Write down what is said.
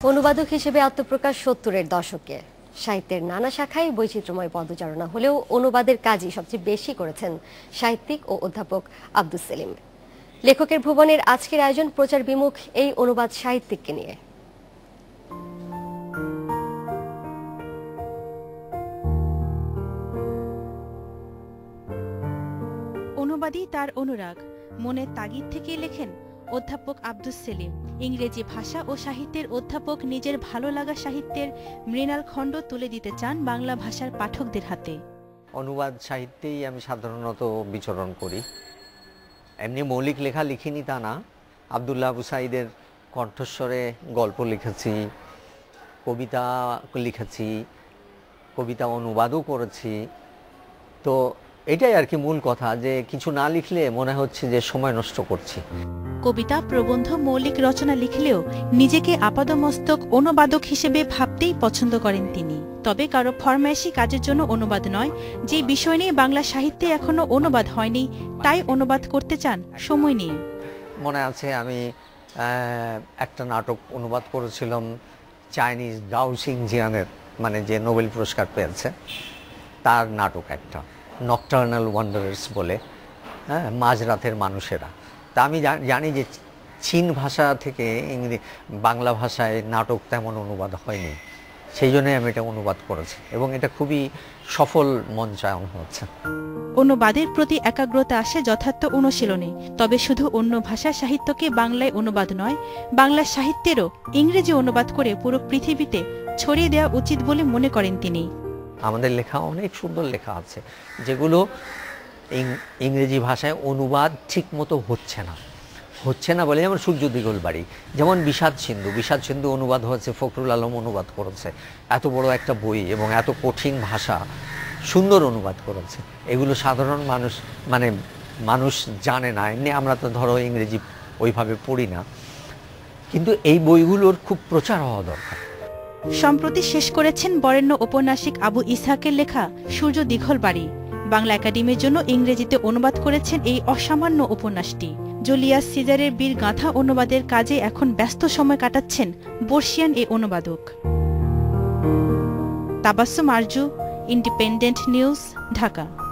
অনুবাদক হিসেবে আত্মপ্রকাশ সত্তরের দশকে। সাহিত্যের নানা শাখায় বৈচিত্র্যময় পদচারণা হলেও অনুবাদের কাজই সবচেয়ে বেশি করেছেন সাহিত্যিক ও অধ্যাপক আব্দুস সেলিম। লেখকের ভুবনের আজকের আয়োজন প্রচার বিমুখ এই অনুবাদ সাহিত্যিককে নিয়ে। অনুবাদই তার অনুরাগ, মনের তাগিদ থেকে লেখেন অধ্যাপক আব্দুস সেলিম। ইংরেজি ভাষা ও সাহিত্যের অধ্যাপক নিজের ভালো লাগা সাহিত্যের মৃণাল খণ্ড তুলে দিতে চান বাংলা ভাষার পাঠকদের হাতে। অনুবাদ সাহিত্যেই আমি সাধারণত বিচরণ করি। এমনি মৌলিক লেখা লিখিনি তা না। আবদুল্লাহ আবু সাইদের কণ্ঠস্বরে গল্প লিখেছি, কবিতা লিখেছি, কবিতা অনুবাদও করেছি। তো এটাই আর কি মূল কথা যে কিছু না লিখলে মনে হচ্ছে যে সময় নষ্ট করছি। কবিতা প্রবন্ধ মৌলিক রচনা লিখলেও নিজেকে আপাদমস্তক অনুবাদক হিসেবে ভাবতেই পছন্দ করেন তিনি। তবে কারও ফরমায়েশি কাজের জন্য অনুবাদ নয় যে বিষয় নিয়ে বাংলা সাহিত্যে এখনও অনুবাদ হয়নি তাই অনুবাদ করতে চান সময় নিয়ে। মনে আছে আমি একটা নাটক অনুবাদ করেছিলাম চাইনিজ দাও সিং জিয়ানের মানে যে নোবেল পুরস্কার পেয়েছে তার নাটক একটা। নকটার্নাল ওয়ান্ডারার্স বলে হ্যাঁ মাঝরাতের মানুষেরা। তা আমি জানি যে চীন ভাষা থেকে ইংরেজি বাংলা ভাষায় নাটক তেমন অনুবাদ হয়নি। সেই জন্যই আমি এটা অনুবাদ করেছি এবং এটা খুবই সফল মঞ্চায়ন হচ্ছে। অনুবাদের প্রতি একাগ্রতা আসে যথার্থ অনুশীলনে, তবে শুধু অন্য ভাষা সাহিত্যকে বাংলায় অনুবাদ নয়, বাংলা সাহিত্যেরও ইংরেজি অনুবাদ করে পুরো পৃথিবীতে ছড়িয়ে দেওয়া উচিত বলে মনে করেন তিনি। আমাদের লেখা, অনেক সুন্দর লেখা আছে, যেগুলো ইংরেজি ভাষায় অনুবাদ ঠিক মতো হচ্ছে না। হচ্ছে না বলে যেমন সূর্য দিগল বাড়ি, যেমন বিষাদ সিন্ধু বিষাদ সিন্ধু অনুবাদ হয়েছে, ফখরুল আলম অনুবাদ করেছে, এত বড় একটা বই এবং এত কঠিন ভাষা সুন্দর অনুবাদ করেছে। এগুলো সাধারণ মানুষ মানে মানুষ জানে না, এমনি আমরা তো ধরো ইংরেজি ওইভাবে পড়ি না। কিন্তু এই বইগুলোর খুব প্রচার হওয়া দরকার। সম্প্রতি শেষ করেছেন বরেণ্য ঔপন্যাসিক আবু ইসহাকের লেখা সূর্য দীঘল বাড়ি। বাংলা একাডেমির জন্য ইংরেজিতে অনুবাদ করেছেন এই অসামান্য উপন্যাসটি। জুলিয়াস সিজারের বীর গাঁথা অনুবাদের কাজে এখন ব্যস্ত সময় কাটাচ্ছেন বর্ষিয়ান এই অনুবাদক। Tabassum Arzu, independent news, Dhaka.